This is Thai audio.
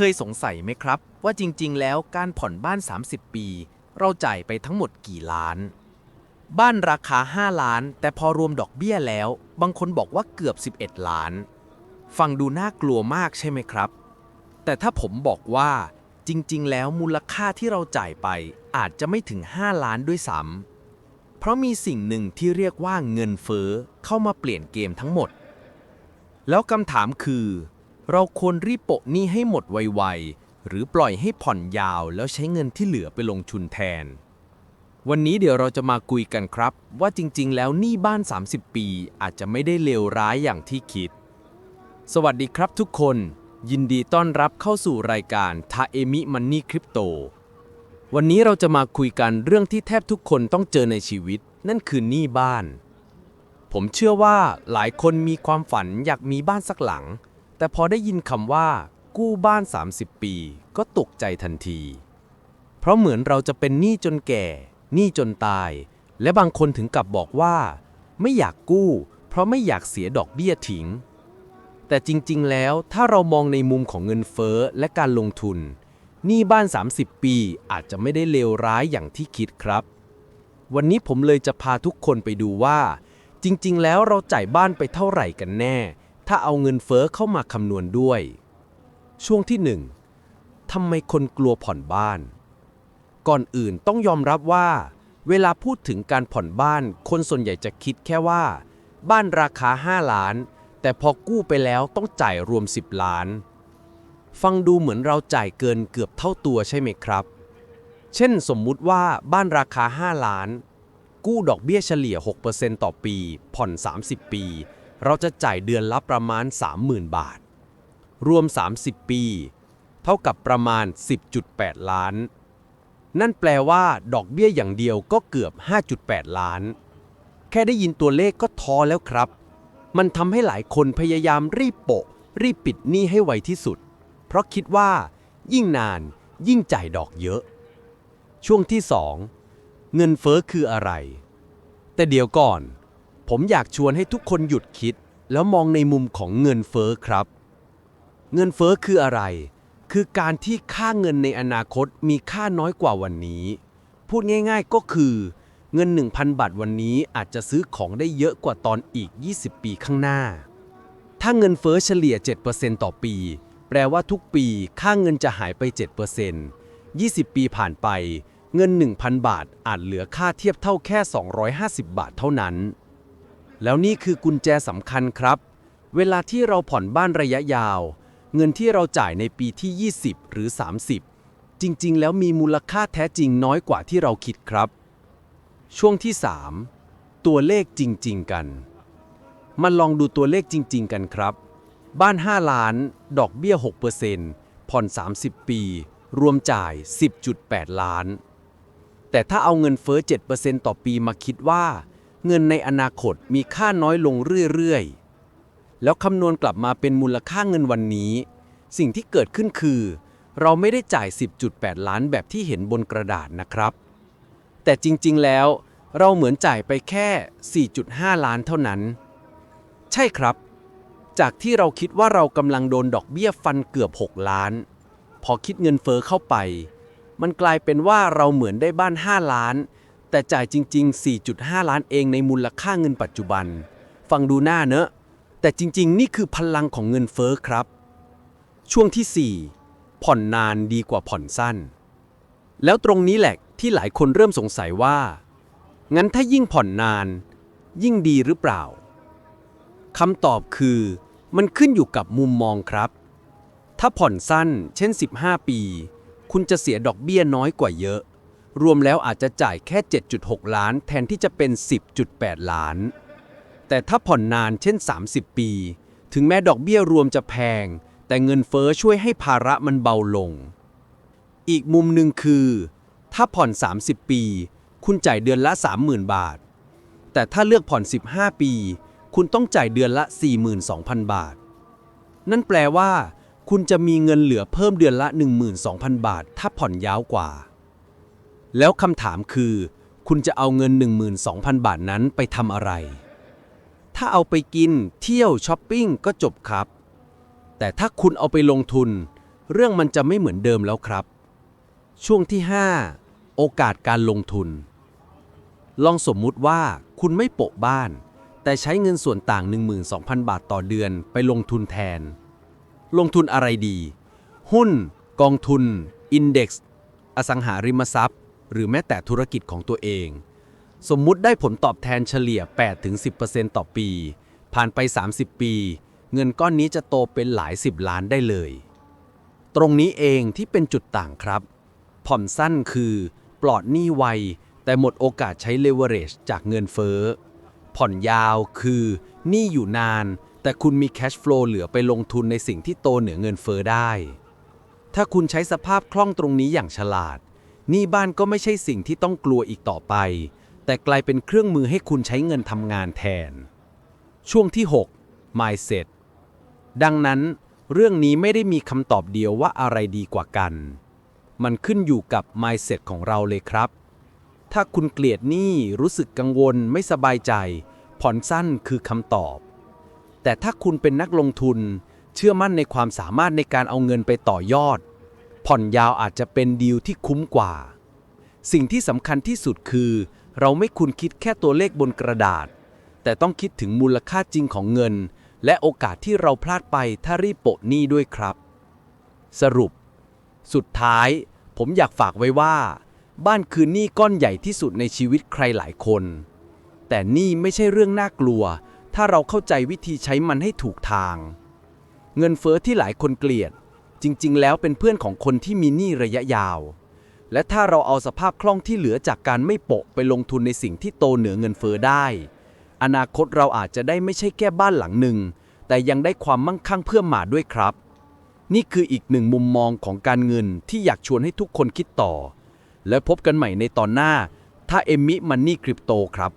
เคยสงสัยไหมครับ ว่าจริง ๆ แล้วการผ่อนบ้าน 30 ปี เราจ่ายไปทั้งหมดกี่ล้าน บ้านราคา 5 ล้าน แต่พอรวมดอกเบี้ยแล้ว บางคนบอกว่าเกือบ 11 ล้าน ฟังดูน่ากลัวมากใช่ไหมครับ แต่ถ้าผมบอกว่าจริง ๆ แล้วมูลค่าที่เราจ่ายไปอาจจะไม่ถึง 5 ล้านด้วยซ้ำเพราะมีสิ่งหนึ่งที่เรียกว่าเงินเฟ้อเข้ามาเปลี่ยนเกมทั้งหมด แล้วคำถามคือ เราควรรีบโปะหนี้ให้หมดไวๆ หรือปล่อยให้ผ่อนยาวแล้วใช้เงินที่เหลือไปลงทุนแทน วันนี้เดี๋ยวเราจะมาคุยกันครับ ว่าจริงๆ แล้วหนี้บ้าน 30 ปีอาจจะไม่ได้เลวร้ายอย่างที่คิด สวัสดีครับทุกคน ยินดีต้อนรับเข้าสู่รายการทาเอมิมันนี่คริปโตวันนี้เราจะมาคุยกันเรื่องที่แทบทุกคนต้องเจอในชีวิต นั่นคือหนี้บ้าน ผมเชื่อว่าหลายคนมีความฝันอยากมีบ้านสักหลัง แต่พอได้ยินคำว่า กู้บ้าน 30 ปี ก็ตกใจทันที เพราะเหมือนเราจะเป็นหนี้จนแก่ หนี้จนตาย และบางคนถึงกับบอกว่า ไม่อยากกู้ เพราะไม่อยากเสียดอกเบี้ยทิ้ง แต่จริงๆ แล้วถ้าเรามองในมุมของเงินเฟ้อและการลงทุน หนี้บ้าน 30 ปีอาจจะไม่ได้เลวร้ายอย่างที่คิดครับ วันนี้ผมเลยจะพาทุกคนไปดูว่า จริง ๆ แล้วเราจ่ายบ้านไปเท่าไหร่กันแน่ ถ้าเอาเงินเฟ้อเข้ามาคำนวณด้วย ช่วงที่1ทำไมคนกลัวผ่อนบ้าน ก่อนอื่นต้องยอมรับว่า เวลาพูดถึงการผ่อนบ้าน คนส่วนใหญ่จะคิดแค่ว่า บ้านราคา 5 ล้าน แต่พอกู้ไปแล้วต้องจ่ายรวม 10 ล้าน ฟังดูเหมือนเราจ่ายเกินเกือบเท่าตัวใช่ไหมครับ เช่นสมมุติว่าบ้านราคา 5 ล้าน กู้ดอกเบี้ยเฉลี่ย 6%ต่อปี ผ่อน 30 ปี เราจะจ่ายเดือนละประมาณ 30,000 บาท รวม 30 ปี เท่ากับประมาณ 10.8 ล้าน นั่นแปลว่า ดอกเบี้ยอย่างเดียวก็เกือบ 5.8 ล้าน แค่ได้ยินตัวเลขก็ท้อแล้วครับ มันทำให้หลายคนพยายามรีบโปะ รีบปิดหนี้ให้ไวที่สุด เพราะคิดว่า ยิ่งนาน ยิ่งจ่ายดอกเยอะ ช่วงที่ 2 เงินเฟ้อคืออะไร แต่เดี๋ยวก่อน ผมอยากชวนให้ทุกคนหยุดคิด แล้วมองในมุมของเงินเฟ้อครับ เงินเฟ้อคืออะไร คือการที่ค่าเงินในอนาคตมีค่าน้อยกว่าวันนี้ พูดง่าย ๆก็คือ เงิน 1,000 บาทวันนี้อาจจะซื้อของได้เยอะกว่าตอนอีก 20 ปีข้างหน้า ถ้าเงินเฟ้อเฉลี่ย 7%ต่อปี แปลว่าทุกปีค่าเงินจะหายไป 7% 20 ปีผ่านไป เงิน 1,000 บาทอาจเหลือค่าเทียบเท่าแค่ 250 บาทเท่านั้น แล้วนี่คือกุญแจสำคัญครับ เวลาที่เราผ่อนบ้านระยะยาว เงินที่เราจ่ายในปีที่ 20 หรือ 30 จริงๆ แล้วมีมูลค่าแท้จริงน้อยกว่าที่เราคิดครับ ช่วงที่ 3 ตัวเลขจริง ๆ กัน มาลองดูตัวเลขจริง ๆ กันครับ บ้าน 5 ล้าน ดอกเบี้ย 6%ผ่อน 30 ปี รวมจ่าย 10.8 ล้าน แต่ถ้าเอาเงินเฟ้อ 7%ต่อปีมาคิดว่า เงินในอนาคตมีค่าน้อยลงเรื่อยๆ แล้วคำนวณกลับมาเป็นมูลค่าเงินวันนี้ สิ่งที่เกิดขึ้นคือ เราไม่ได้จ่าย 10.8 ล้านแบบที่เห็นบนกระดาษนะครับ แต่จริงๆ แล้ว เราเหมือนจ่ายไปแค่ 4.5 ล้านเท่านั้น ใช่ครับ จากที่เราคิดว่าเรากำลังโดนดอกเบี้ยฟันเกือบ 6 ล้าน พอคิดเงินเฟอ้อเข้าไป มันกลายเป็นว่าเราเหมือนได้บ้าน 5 ล้าน แต่จ่ายจริง ๆ 4.5 ล้านเองในมูลค่าเงินปัจจุบัน ฟังดูหน้าเนอะ แต่จริง ๆ นี่คือพลังของเงินเฟอ้อครับ ช่วงที่ 4 ผ่อนนานดีกว่าผ่อนสั้น แล้วตรงนี้แหละที่หลายคนเริ่มสงสัยว่า งั้นถ้ายิ่งผ่อนนาน ยิ่งดีหรือเปล่าคำตอบคือมันขึ้นอยู่กับมุมมองครับ ถ้าผ่อนสั้น เช่น 15 ปี คุณจะเสียดอกเบี้ยน้อยกว่าเยอะ รวมแล้วอาจจะจ่ายแค่ 7.6 ล้าน แทนที่จะเป็น 10.8 ล้าน แต่ถ้าผ่อนนานเช่น 30 ปี ถึงแม้ดอกเบี้ยรวมจะแพง แต่เงินเฟ้อช่วยให้ภาระมันเบาลง อีกมุมหนึ่งคือ ถ้าผ่อน 30 ปี คุณจ่ายเดือนละ 30,000 บาท แต่ถ้าเลือกผ่อน 15 ปี คุณต้องจ่ายเดือนละ 42,000 บาท นั่นแปลว่า คุณจะมีเงินเหลือเพิ่มเดือนละ 12,000 บาท ถ้าผ่อนยาวกว่า แล้วคำถามคือ คุณจะเอาเงิน 12,000 บาทนั้นไปทำอะไร ถ้าเอาไปกินเที่ยวช้อปปิ้งก็จบครับ แต่ถ้าคุณเอาไปลงทุน เรื่องมันจะไม่เหมือนเดิมแล้วครับ ช่วงที่ 5 โอกาสการลงทุน ลองสมมุติว่าคุณไม่โปะบ้าน แต่ใช้เงินส่วนต่าง 12,000 บาทต่อเดือนไปลงทุนแทน ลงทุนอะไรดี หุ้น กองทุน อินเด็กซ์อสังหาริมทรัพย์ หรือแม้แต่ธุรกิจของตัวเอง สมมุติได้ผลตอบแทนเฉลี่ย 8-10%ต่อปี ผ่านไป 30 ปี เงินก้อนนี้จะโตเป็นหลายสิบล้านได้เลย ตรงนี้เองที่เป็นจุดต่างครับ ผ่อนสั้นคือปลอดหนี้ไว แต่หมดโอกาสใช้เลเวอเรจจากเงินเฟ้อ ผ่อนยาวคือหนี้อยู่นาน แต่คุณมีแคชฟลูเหลือไปลงทุนในสิ่งที่โตเหนือเงินเฟ้อได้ ถ้าคุณใช้สภาพคล่องตรงนี้อย่างฉลาด นี้บ้านก็ไม่ใช่สิ่งที่ต้องกลัวอีกต่อไป แต่กลายเป็นเครื่องมือให้คุณใช้เงินทำงานแทน ช่วงที่ 6 mindset ดังนั้น เรื่องนี้ไม่ได้มีคำตอบเดียวว่าอะไรดีกว่ากัน มันขึ้นอยู่กับ mindset ของเราเลยครับ ถ้าคุณเกลียดหนี้รู้สึกกังวลไม่สบายใจ ผ่อนสั้นคือคำตอบ แต่ถ้าคุณเป็นนักลงทุน เชื่อมั่นในความสามารถในการเอาเงินไปต่อยอด ผ่อนยาวอาจจะเป็นดีลที่คุ้มกว่า สิ่งที่สำคัญที่สุดคือ เราไม่คุณคิดแค่ตัวเลขบนกระดาษ แต่ต้องคิดถึงมูลค่าจริงของเงิน และโอกาสที่เราพลาดไปถ้ารีบโปะหนี้ด้วยครับ สรุป สุดท้าย ผมอยากฝากไว้ว่า บ้านคือหนี้ก้อนใหญ่ที่สุดในชีวิตใครหลายคน แต่หนี่ไม่ใช่เรื่องน่ากลัว ถ้าเราเข้าใจวิธีใช้มันให้ถูกทาง เงินเฟอ้อที่หลายคนเกลียด จริงๆ แล้วเป็นเพื่อนของคนที่มีหนี้ระยะยาว และถ้าเราเอาสภาพคล่องที่เหลือจากการไม่โปะไปลงทุนในสิ่งที่โตเหนือเงินเฟอ้อได้ อนาคตเราอาจจะได้ไม่ใช่แค่บ้านหลังหนึ่ง แต่ยังได้ความมั่งคั่งเพิ่มมาด้วยครับ นี่คืออีกหนึ่งมุมมองของการเงินที่อยากชวนให้ทุกคนคิดต่อ และพบกันใหม่ในตอนหน้า ถ้าเอมมิมันนี่คริปโตครับ